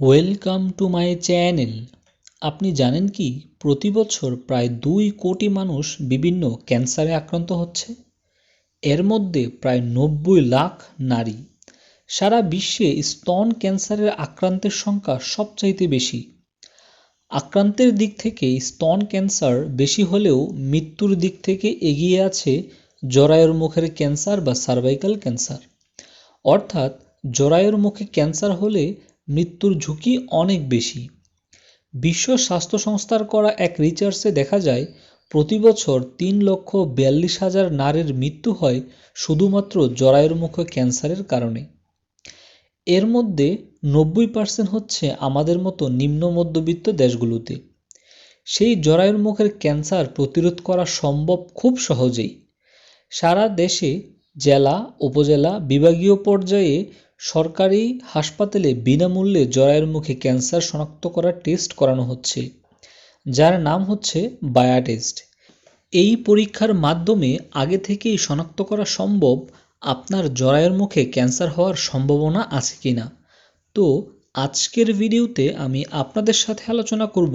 Welcome to my channel আপনি জানেন কি, প্রতি বছর প্রায় দুই কোটি মানুষ বিভিন্ন ক্যান্সারে আক্রান্ত হচ্ছে। এর মধ্যে প্রায় নব্বই লাখ নারী। সারা বিশ্বে স্তন ক্যান্সারের আক্রান্তের সংখ্যা সবচাইতে বেশি। আক্রান্তের দিক থেকে স্তন ক্যান্সার বেশি হলেও মৃত্যুর দিক থেকে এগিয়ে আছে জরায়ুর মুখের ক্যান্সার বা সার্ভাইকাল ক্যান্সার। অর্থাৎ জরায়ুর মুখে ক্যান্সার হলে মৃত্যুর ঝুঁকি অনেক বেশি। বিশ্ব স্বাস্থ্য সংস্থার করা এক রিসার্চে দেখা যায়, প্রতি বছর তিন লক্ষ বিয়াল্লিশ হাজার নারীর মৃত্যু হয় শুধুমাত্র জরায়ুর মুখে ক্যান্সারের কারণে। এর মধ্যে নব্বই পার্সেন্ট হচ্ছে আমাদের মতো নিম্ন মধ্যবিত্ত দেশগুলোতে। সেই জরায়ুর মুখের ক্যান্সার প্রতিরোধ করা সম্ভব খুব সহজেই। সারা দেশে, জেলা, উপজেলা, বিভাগীয় পর্যায়ে সরকারি হাসপাতালে বিনামূল্যে জরায়ুর মুখে ক্যান্সার শনাক্ত করার টেস্ট করানো হচ্ছে, যার নাম হচ্ছে বায়া টেস্ট এই পরীক্ষার মাধ্যমে আগে থেকেই শনাক্ত করা সম্ভব আপনার জরায়ুর মুখে ক্যান্সার হওয়ার সম্ভাবনা আছে কি না? তো আজকের ভিডিওতে আমি আপনাদের সাথে আলোচনা করব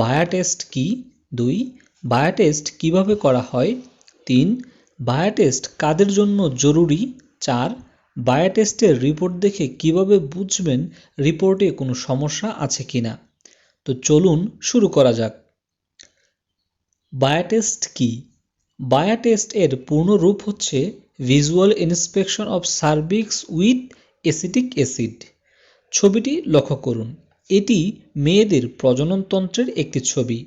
বায়া টেস্ট কি? দুই বায়া টেস্ট কীভাবে করা হয়? তিন বায়া টেস্ট কাদের জন্য জরুরি? চার বায়া টেস্টের রিপোর্ট দেখে কীভাবে বুঝবেন রিপোর্টে কোনো সমস্যা আছে কি না? তো চলুন শুরু করা যাক। বায়া টেস্ট কি? বায়া টেস্ট এর পূর্ণ রূপ হচ্ছে visual inspection of cervix with acetic acid. ছবিটি লক্ষ্য করুন। এটি মেয়েদের প্রজননতন্ত্রের একটি ছবি।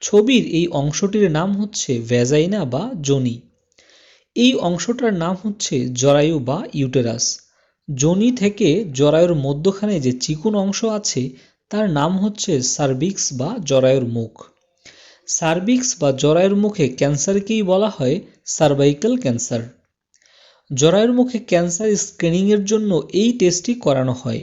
ছবির এই অংশটির নাম হচ্ছে ভ্যাজাইনা বা জনি। এই অংশটার নাম হচ্ছে জরায়ু বা ইউটেরাস। জনি থেকে জরায়ুর মধ্যখানে যে চিকুন অংশ আছে, তার নাম হচ্ছে সার্ভিক্স বা জরায়ুর মুখ। সার্ভিক্স বা জরায়ুর মুখে ক্যান্সারকেই বলা হয় সার্ভাইকাল ক্যান্সার। জরায়ুর মুখে ক্যান্সার স্ক্রিনিংয়ের জন্য এই টেস্টটি করানো হয়।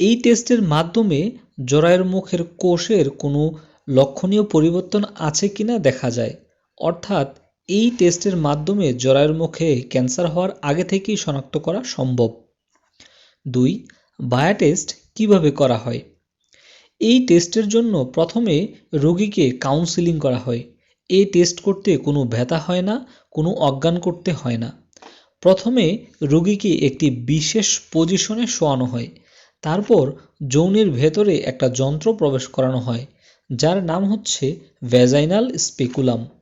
এই টেস্টের মাধ্যমে জরায়ুর মুখের কোষের কোনো লক্ষণীয় পরিবর্তন আছে কিনা দেখা যায়। অর্থাৎ এই টেস্টের মাধ্যমে জরায়ুর মুখে ক্যান্সার হওয়ার আগে থেকেই শনাক্ত করা সম্ভব। দুই বায়া টেস্ট কীভাবে করা হয়? এই টেস্টের জন্য প্রথমে রোগীকে কাউন্সিলিং করা হয়। এই টেস্ট করতে কোনো ব্যথা হয় না, কোনো অজ্ঞান করতে হয় না। প্রথমে রোগীকে একটি বিশেষ পজিশনে শোয়ানো হয়। তারপর যৌনের ভেতরে একটা যন্ত্র প্রবেশ করানো হয়, যার নাম হচ্ছে ভ্যাজাইনাল স্পেকুলাম।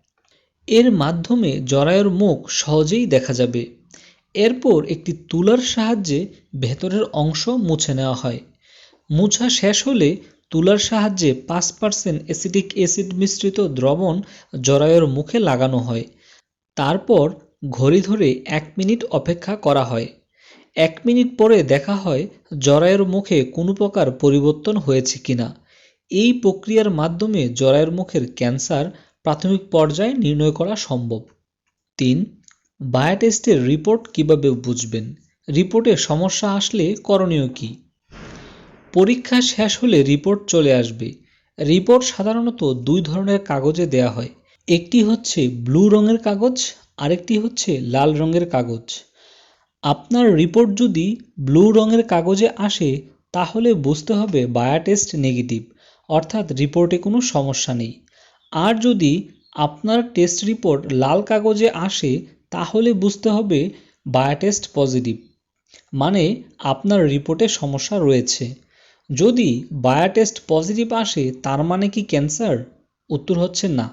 এর মাধ্যমে জরায়ুর মুখ সহজেই দেখা যাবে। এরপর একটি তুলার সাহায্যে ভেতরের অংশ মুছে নেওয়া হয়। মুছা শেষ হলে তুলার সাহায্যে পাঁচ পার্সেন্ট অ্যাসিডিক অ্যাসিড মিশ্রিত দ্রবণ জরায়ুর মুখে লাগানো হয়। তারপর ঘড়ি ধরে এক মিনিট অপেক্ষা করা হয়। এক মিনিট পরে দেখা হয় জরায়ুর মুখে কোনো প্রকার পরিবর্তন হয়েছে কিনা। এই প্রক্রিয়ার মাধ্যমে জরায়ুর মুখের ক্যান্সার প্রাথমিক পর্যায়ে নির্ণয় করা সম্ভব। তিন, বায়োটেস্টের রিপোর্ট কীভাবে বুঝবেন? রিপোর্টে সমস্যা আসলে করণীয় কি? পরীক্ষা শেষ হলে রিপোর্ট চলে আসবে। রিপোর্ট সাধারণত দুই ধরনের কাগজে দেয়া হয়। একটি হচ্ছে ব্লু রঙের কাগজ, আরেকটি হচ্ছে লাল রঙের কাগজ। আপনার রিপোর্ট যদি ব্লু রঙের কাগজে আসে, তাহলে বুঝতে হবে বায়োটেস্ট নেগেটিভ, অর্থাৎ রিপোর্টে কোনো সমস্যা নেই। আর যদি আপনার টেস্ট রিপোর্ট লাল কাগজে আসে, তাহলে বুঝতে হবে বায়োটেস্ট পজিটিভ মানে আপনার রিপোর্টে সমস্যা রয়েছে। যদি বায়োটেস্ট পজিটিভ আসে, তার মানে কি ক্যান্সার উত্তর হচ্ছে না।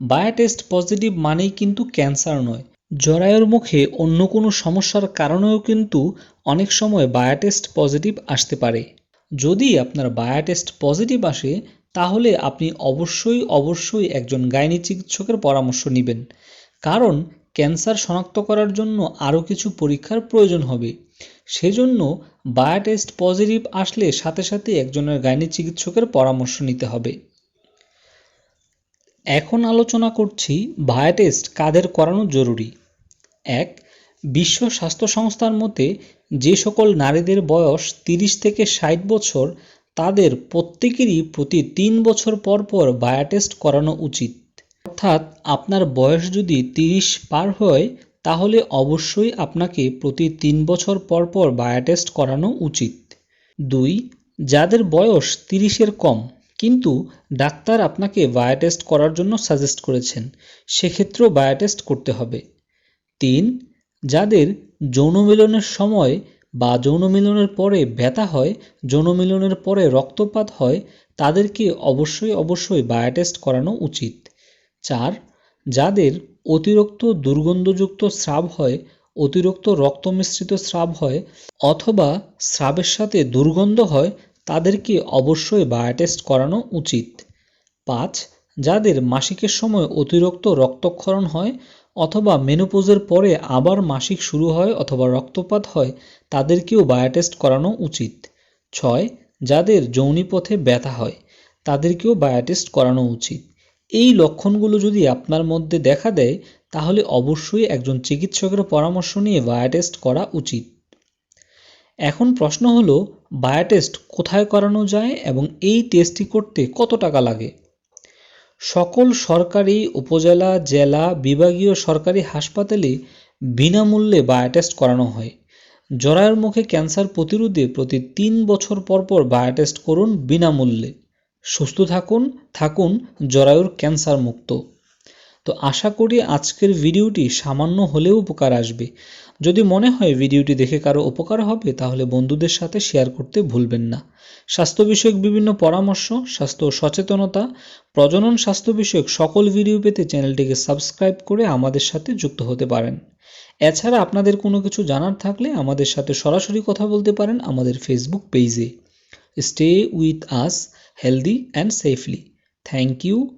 বায়োটেস্ট পজিটিভ মানেই কিন্তু ক্যান্সার নয়। জরায়ুর মুখে অন্য কোনো সমস্যার কারণেও কিন্তু অনেক সময় বায়োটেস্ট পজিটিভ আসতে পারে। যদি আপনার বায়োটেস্ট পজিটিভ আসে তাহলে আপনি অবশ্যই অবশ্যই একজন গাইনি চিকিৎসকের পরামর্শ নেবেন। কারণ ক্যান্সার শনাক্ত করার জন্য আরও কিছু পরীক্ষার প্রয়োজন হবে। সেজন্য বায়োটেস্ট পজিটিভ আসলে সাথে সাথে একজনের গাইনি চিকিৎসকের পরামর্শ নিতে হবে। এখন আলোচনা করছি বায়োটেস্ট কাদের করানো জরুরি। এক, বিশ্ব স্বাস্থ্য সংস্থার মতে যে সকল নারীদের বয়স তিরিশ থেকে ষাট বছর তাদের প্রত্যেকেরই প্রতি তিন বছর পর পর বায়োটেস্ট করানো উচিত। অর্থাৎ আপনার বয়স যদি তিরিশ পার হয়, তাহলে অবশ্যই আপনাকে প্রতি তিন বছর পর পর বায়োটেস্ট করানো উচিত। দুই, যাদের বয়স তিরিশের কম, কিন্তু ডাক্তার আপনাকে বায়োটেস্ট করার জন্য সাজেস্ট করেছেন, সেক্ষেত্রেও বায়োটেস্ট করতে হবে। তিন, যাদের যৌন মিলনের সময় বা যৌন মিলনের পরে ব্যথা হয়, যৌন মিলনের পরে রক্তপাত হয়, তাদেরকে অবশ্যই অবশ্যই বায়োটেস্ট করানো উচিত। চার, যাদের অতিরিক্ত দুর্গন্ধযুক্ত স্রাব হয়, অতিরিক্ত রক্ত মিশ্রিত স্রাব হয় অথবা স্রাবের সাথে দুর্গন্ধ হয়, তাদেরকে অবশ্যই বায়োটেস্ট করানো উচিত। পাঁচ, যাদের মাসিকের সময় অতিরিক্ত রক্তক্ষরণ হয় অথবা মেনোপোজের পরে আবার মাসিক শুরু হয় অথবা রক্তপাত হয়, তাদেরকেও বায়োটেস্ট করানো উচিত। ছয়, যাদের যৌনিপথে ব্যথা হয়, তাদেরকেও বায়োটেস্ট করানো উচিত। এই লক্ষণগুলো যদি আপনার মধ্যে দেখা দেয়, তাহলে অবশ্যই একজন চিকিৎসকের পরামর্শ নিয়ে বায়োটেস্ট করা উচিত। এখন প্রশ্ন হলো, বায়োটেস্ট কোথায় করানো যায় এবং এই টেস্টটি করতে কত টাকা লাগে? সকল সরকারি উপজেলা, জেলা, বিভাগীয় সরকারি হাসপাতালে বিনামূল্যে বায়োটেস্ট করানো হয়। জরায়ুর মুখে ক্যান্সার প্রতিরোধে প্রতি তিন বছর পর পর বায়োটেস্ট করুন বিনামূল্যে। সুস্থ থাকুন থাকুন জরায়ুর ক্যান্সার মুক্ত তো আশা করি আজকের ভিডিওটি সামান্য হলেও উপকার আসবে। যদি মনে হয় ভিডিওটি দেখে কারও উপকার হবে, তাহলে বন্ধুদের সাথে শেয়ার করতে ভুলবেন না। স্বাস্থ্য বিষয়ক বিভিন্ন পরামর্শ, স্বাস্থ্য সচেতনতা, প্রজনন স্বাস্থ্য বিষয়ক সকল ভিডিও পেতে চ্যানেলটিকে সাবস্ক্রাইব করে আমাদের সাথে যুক্ত হতে পারেন। এছাড়া আপনাদের কোনো কিছু জানার থাকলে আমাদের সাথে সরাসরি কথা বলতে পারেন আমাদের ফেসবুক পেজে stay with us healthy and safely thank you